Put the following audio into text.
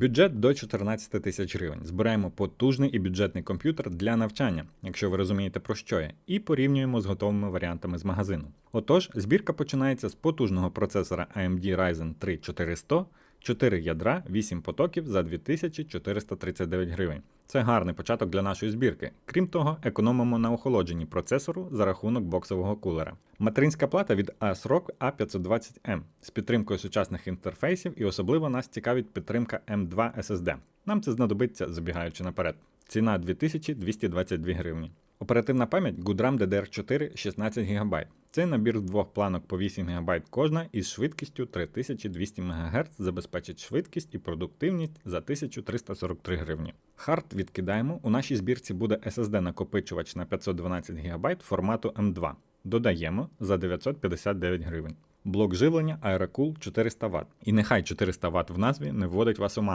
Бюджет до 14 тисяч гривень. Збираємо потужний і бюджетний комп'ютер для навчання, якщо ви розумієте про що я, і порівнюємо з готовими варіантами з магазину. Отож, збірка починається з потужного процесора AMD Ryzen 3 4100, 4 ядра, 8 потоків за 2439 гривень. Це гарний початок для нашої збірки. Крім того, економимо на охолодженні процесору за рахунок боксового кулера. Материнська плата від ASRock A520M з підтримкою сучасних інтерфейсів і особливо нас цікавить підтримка M2 SSD. Нам це знадобиться, забігаючи наперед. Ціна 2222 гривні. Оперативна пам'ять Goodram DDR4 16 ГБ. Це набір з двох планок по 8 ГБ кожна із швидкістю 3200 МГц забезпечить швидкість і продуктивність за 1343 гривні. Хард відкидаємо. У нашій збірці буде SSD накопичувач на 512 ГБ формату M2. Додаємо за 959 гривень. Блок живлення Aerocool 400 Вт. І нехай 400 Вт в назві не вводить вас у ману.